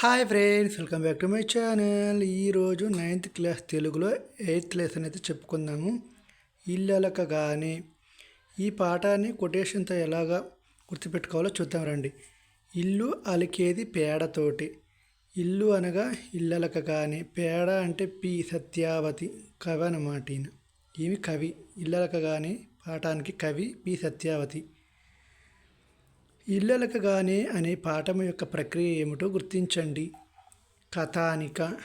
Hi friends welcome back to my channel ఈరోజు ninth class తెలుగులో eighth lesson అయితే చెప్పుకుందాము. ఇల్లలక కానీ ఈ పాఠాన్ని కొటేషన్తో ఎలాగా గుర్తుపెట్టుకోవాలో చూద్దాం రండి. ఇల్లు అలికేది పేడతోటి. ఇల్లు అనగా ఇల్లలక కానీ పేడ అంటే పి సత్యావతి కవి అన్నమాట ఈయన. ఈమె కవి? ఇల్లలక కానీ పాఠానికి కవి పి సత్యావతి. ఇల్లలక గానే అనే పాఠం యొక్క ప్రక్రియ ఏమిటో గుర్తించండి. కథానిక.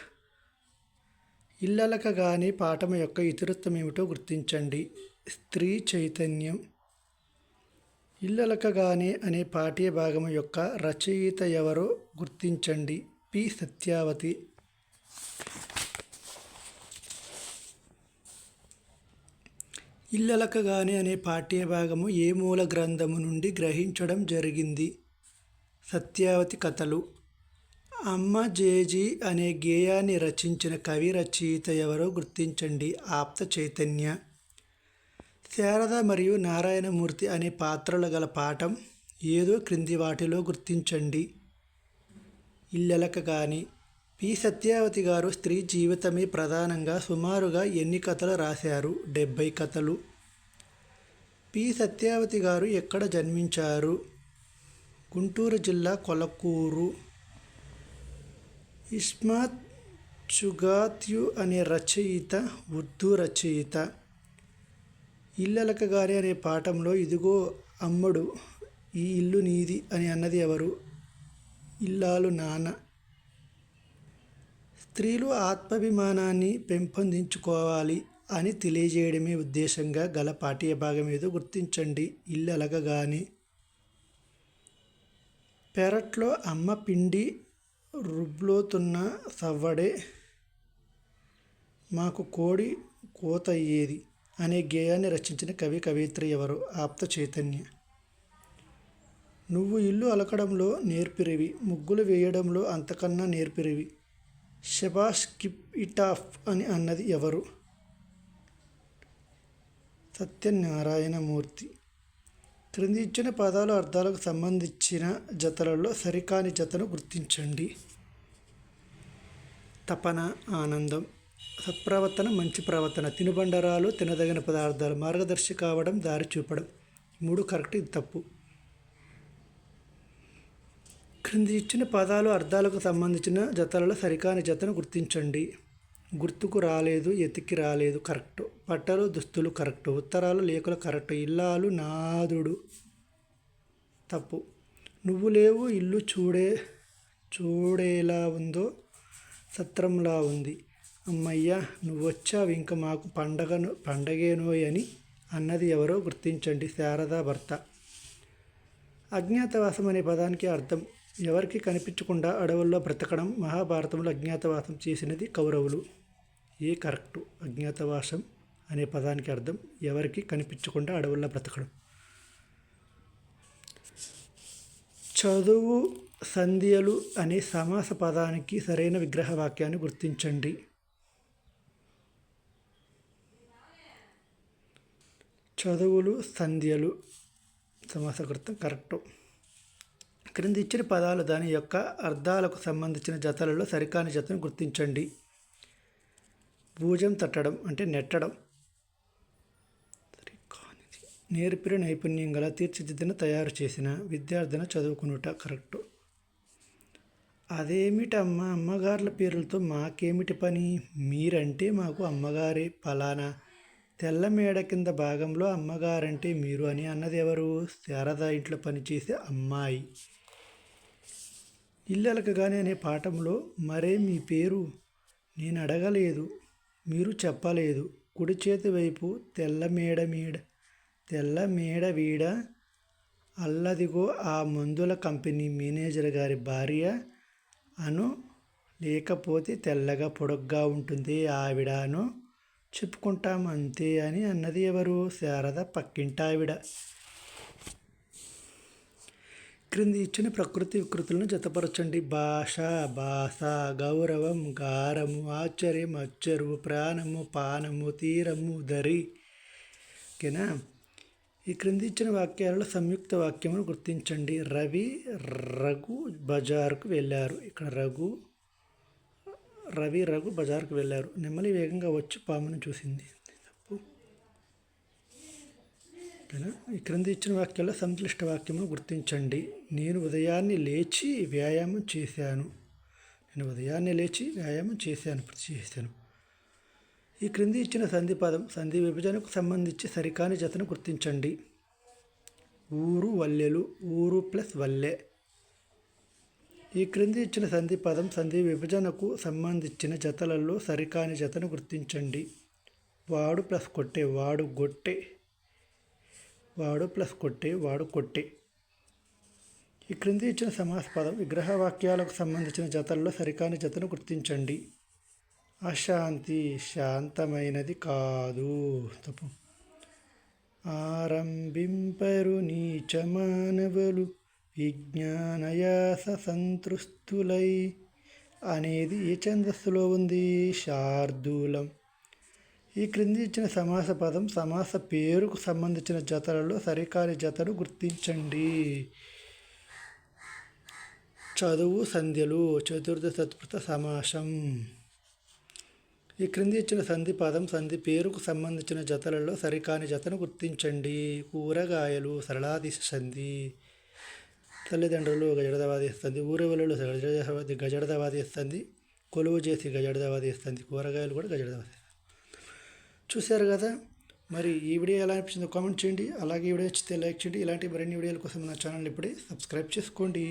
ఇల్లలకగానే పాఠం యొక్క ఇతరత్వం ఏమిటో గుర్తించండి. స్త్రీ చైతన్యం. ఇల్లలక గానే అనే పాఠ్య భాగం యొక్క రచయిత ఎవరో గుర్తించండి. పి. సత్యావతి. ఇల్లలకగానే అనే పాఠ్యభాగము ఏ మూల గ్రంథము నుండి గ్రహించడం జరిగింది? సత్యావతి కథలు. అమ్మ జేజీ అనే గేయాన్ని రచించిన కవి రచయిత ఎవరో గుర్తించండి. ఆప్త చైతన్య. శారద మరియు నారాయణమూర్తి అనే పాత్రలు గల పాఠం ఏదో క్రింది వాటిలో గుర్తించండి. ఇల్లెలక కానీ పి. సత్యావతి గారు స్త్రీ జీవితమే ప్రధానంగా సుమారుగా ఎన్ని కథలు రాశారు? డెబ్భై కథలు. పి. సత్యావతి గారు ఎక్కడ జన్మించారు? గుంటూరు జిల్లా కొలకూరు. ఇస్మాత్ చుగాత్యు అనే రచయిత ఉర్దూ రచయిత. ఇల్లలక గారి అనే పాఠంలో ఇదిగో అమ్మడు ఈ ఇల్లు నీది అని అన్నది ఎవరు? ఇల్లాలు నాన్న. స్త్రీలు ఆత్మాభిమానాన్ని పెంపొందించుకోవాలి. అని తెలియజేయడమే ఉద్దేశంగా గల పాఠ్య భాగం ఏదో గుర్తించండి. ఇల్లు అలగగానే. పెరట్లో అమ్మ పిండి రుబ్లోతున్న సవ్వడే. మాకు కోడి కోత అయ్యేది అనే గేయాన్ని రచించిన కవి కవిత్రి ఎవరు? ఆప్త చైతన్య. నువ్వు ఇల్లు అలకడంలో నేర్పిరివి ముగ్గులు వేయడంలో అంతకన్నా నేర్పిరివి. షబాష్ కిప్ ఇట్ ఆఫ్ అని అన్నది ఎవరు? సత్యనారాయణమూర్తి. క్రింది ఇచ్చిన పదాల అర్థాలకు సంబంధించిన జతలలో సరికాని జతను గుర్తించండి. తపన ఆనందం సత్ప్రవర్తన మంచి ప్రవర్తన తినుబండరాలు తినదగిన పదార్థాలు మార్గదర్శి కావడం దారి చూపడం. మూడు కరెక్ట్ ఇది తప్పు. క్రింది ఇచ్చిన పదాలు అర్థాలకు సంబంధించిన జతలలో సరికాని జతను గుర్తించండి. గుర్తుకు రాలేదు ఎతికి రాలేదు. కరెక్ట్. బట్టలు దుస్తులు కరెక్ట్. ఉత్తరాలు లేఖలు కరెక్ట్. ఇల్లాలు నాదుడు. తప్పు. నువ్వు లేవు ఇల్లు చూడే చూడేలా ఉందో సత్రంలా ఉంది. అమ్మయ్య నువ్వు వచ్చావు ఇంక మాకు పండగను పండగేనోయ్ అని అన్నది ఎవరో గుర్తించండి. శారదా భర్త. అజ్ఞాతవాసం అనే పదానికి అర్థం. ఎవరికి కనిపించకుండా అడవుల్లో బ్రతకడం మహాభారతంలో అజ్ఞాతవాసం చేసినది కౌరవులు. ఏ కరెక్టు? అజ్ఞాతవాసం అనే పదానికి అర్థం ఎవరికి కనిపించకుండా అడవుల్లో బ్రతకడం. చదువు సంధ్యలు అనే సమాస పదానికి సరైన విగ్రహ వాక్యాన్ని గుర్తించండి. చదువులు సంధ్యలు సమాసకృతం కరెక్టు. క్రింది ఇచ్చిన పదాలు దాని యొక్క అర్థాలకు సంబంధించిన జతలలో సరికాని జతను గుర్తించండి. భూజం తట్టడం అంటే నెట్టడం. నేర్పిన నైపుణ్యం గల తీర్చిదిద్దిన తయారు చేసిన విద్యార్థిన చదువుకునుట కరెక్టు. అదేమిటమ్మా అమ్మగారుల పేర్లతో మాకేమిటి పని? మీరంటే మాకు అమ్మగారే ఫలానా. తెల్ల మేడ కింద భాగంలో అమ్మగారంటే మీరు అని అన్నది ఎవరు శారద ఇంట్లో పనిచేసే అమ్మాయి. ఇల్లలకగానే అనే పాఠంలో మరే మీ పేరు? నేను అడగలేదు మీరు చెప్పలేదు. కుడి చేతి వైపు తెల్ల మేడ మీడ తెల్ల మేడ వీడ. అల్లదిగో ఆ మందుల కంపెనీ మేనేజర్ గారి భార్య అను లేకపోతే తెల్లగా పొడగ్గా ఉంటుంది ఆవిడను చెప్పుకుంటాం అంతే అని అన్నది ఎవరు? శారద పక్కింటావిడ. క్రింది ఇచ్చిన ప్రకృతి వికృతులను జతపరచండి. భాష భాష గౌరవం గారము ఆశ్చర్యం అచ్చరువు ప్రాణము పానము తీరము దరి ఓకేనా? ఈ క్రింది ఇచ్చిన వాక్యాలలో సంయుక్త వాక్యమును గుర్తించండి. రవి రఘు బజారుకు వెళ్ళారు. ఇక్కడ రఘు రవి రఘు బజార్కు వెళ్ళారు. నెమ్మలి వేగంగా వచ్చి పామును చూసింది తప్పు ఓకేనా ఈ క్రింది ఇచ్చిన వాక్యాల్లో సంక్లిష్ట వాక్యము గుర్తించండి. నేను ఉదయాన్నే లేచి వ్యాయామం చేశాను. నేను ఉదయాన్నే లేచి వ్యాయామం చేశాను చేశాను. ఈ క్రింది ఇచ్చిన సంధి పదం సంధి విభజనకు సంబంధించి సరికాని జతను గుర్తించండి. ఊరు వల్లెలు ఊరు ప్లస్ వల్లె. ఈ క్రింది ఇచ్చిన సంధి పదం సంధి విభజనకు సంబంధించిన జతలలో సరికాని జతను గుర్తించండి. వాడు ప్లస్ కొట్టే వాడు గొట్టే. వాడు ప్లస్ కొట్టే వాడు కొట్టే. ఈ క్రింది ఇచ్చిన సమాస పదం విగ్రహ వాక్యాలకు సంబంధించిన జతల్లో సరికాని జతను గుర్తించండి. అశాంతి శాంతమైనది కాదు. తప్పు. ఆరంభింపరు నీచ మానవులు విజ్ఞానయాస సంతృస్తులై అనేది ఏ ఛందస్సులో ఉంది? శార్దూలం. ఈ క్రింది ఇచ్చిన సమాస పదం సమాస పేరుకు సంబంధించిన జతలలో సరికాని జతను గుర్తించండి. చదువు సంధ్యలు చతుర్థ చతుర్థ సమాసం. ఈ క్రింది ఇచ్చిన సంధి పదం సంధి పేరుకు సంబంధించిన జతలలో సరికాని జతను గుర్తించండి. కూరగాయలు సరళాదిశ సంధి. తల్లిదండ్రులు గజడదవాదిస్తుంది ఊరవెల్లులు గజడదవాది గజడదవాదిస్తుంది కొలువు చేసి గజడదవాదిస్తుంది కూరగాయలు కూడా గజడదవాది చూశారు కదా? మరి ఈ వీడియో ఎలా అనిపించిందో కామెంట్ చేయండి. అలాగే ఈ వీడియో నచ్చితే లైక్ చేయండి. ఇలాంటి మరిన్ని వీడియోల కోసం నా ఛానల్ ఇప్పుడే సబ్స్క్రైబ్ చేసుకోండి.